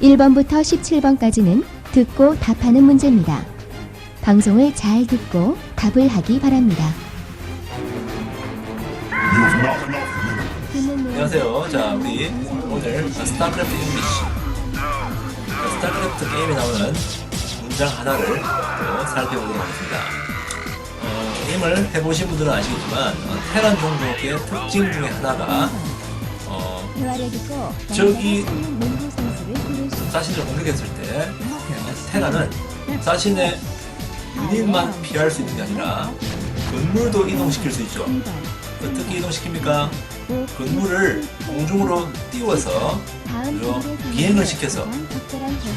1번부터 17번까지는 듣고 답하는 문제입니다. 방송을 잘 듣고 답을 하기 바랍니다. 안녕하세요. 자, 우리 오늘 스타크래프트 잉글리시 스타크래프트 게임에 나오는 문장 하나를 또 살펴보도록 하겠습니다. 어, 게임을 해보신 분들은 아시겠지만 어, 테란 종족의 특징 중에 하나가 어, 대화 자신을 공격했을 때 테란은 자신의 유닛만 피할 수 있는 게 아니라 건물도 이동시킬 수 있죠. 2번, 어떻게 이동시킵니까? 5, 건물을 공중으로 띄워서 비행을 시켜서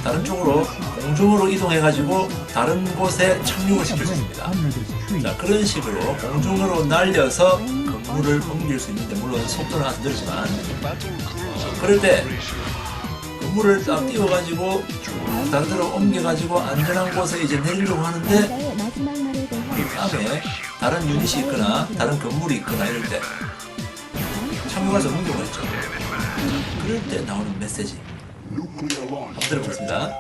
다른 쪽으로 공중으로 이동해가지고 다른 곳에 착륙을 시킬 수 있습니다. 자 그런 식으로 공중으로 날려서 건물을 옮길 수 있는데 물론 속도는 아주 느리지만 어, 그럴 때건 물을 딱 띄워가지고 쭉 다른 데로 옮겨가지고 안전한 곳에 이제 내리려고 하는데 그 다음에 다른 유닛이 있거나 다른 건물이 있거나 이럴 때 없는 경우가 있죠. 그럴 때 나오는 메시지 한번 들어보겠습니다.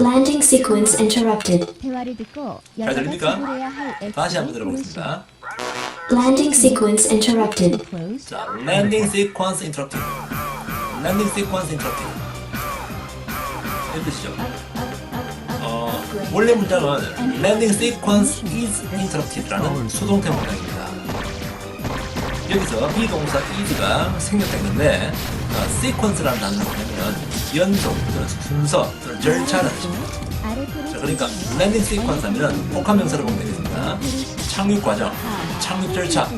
Landing sequence interrupted. 대화를 듣고 잘 들립니까? 다시 한번. 들어보겠습니다. Landing sequence interrupted. 자, landing sequence interrupted. Landing sequence interrupted. 이런 뜻이죠. 어, 원래 문장은 landing sequence is interrupted라는 수동태 문장입니다. 여기서 비동사 is가 생략됐는데 어, sequence라는 단어는 뭐냐면 연속, 또는 순서, 또는 절차라는 뜻입니다. 자, 그러니까 landing sequence 하면은 복합 명사를 보면 되겠습니다. 착륙 과정, 착륙 절차,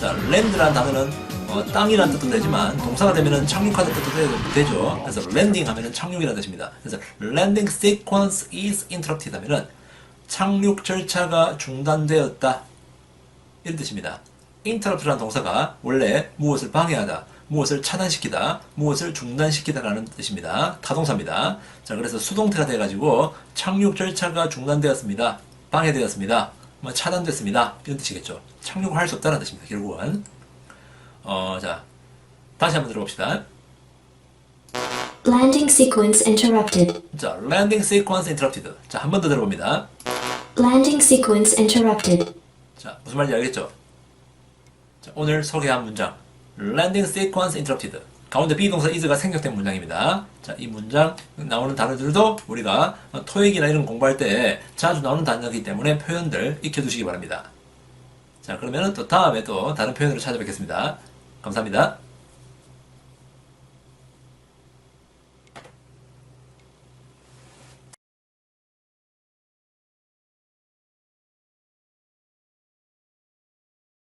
자, 랜드라는 단어는 어, 땅이라는 뜻도 되지만 동사가 되면은 착륙하는 뜻도 되- 되죠. 그래서 랜딩 하면은 착륙이라는 뜻입니다. 그래서 landing sequence is interrupted 하면은 착륙 절차가 중단되었다. 이런 뜻입니다. interrupt라는 동사가 원래 무엇을 방해하다, 무엇을 차단시키다, 무엇을 중단시키다라는 뜻입니다. 타동사입니다. 자, 그래서 수동태가 돼가지고 착륙 절차가 중단되었습니다. 방해되었습니다. 뭐 차단됐습니다. 이런 뜻이겠죠. 착륙을 할 수 없다는 뜻입니다. 결국은. 어, 자, 다시 한번 들어봅시다. Landing sequence interrupted. 자, landing sequence interrupted. 자, 한 번 더 들어봅니다. Landing sequence interrupted. 자, 무슨 말인지 알겠죠? 자, 오늘 소개한 문장. landing sequence interrupted. 가운데 비동사 is가 생략된 문장입니다. 자, 이 문장 나오는 단어들도 우리가 토익이나 이런 공부할 때 자주 나오는 단어이기 때문에 표현들 익혀두시기 바랍니다. 자, 그러면 또 다음에 또 다른 표현으로 찾아뵙겠습니다. 감사합니다.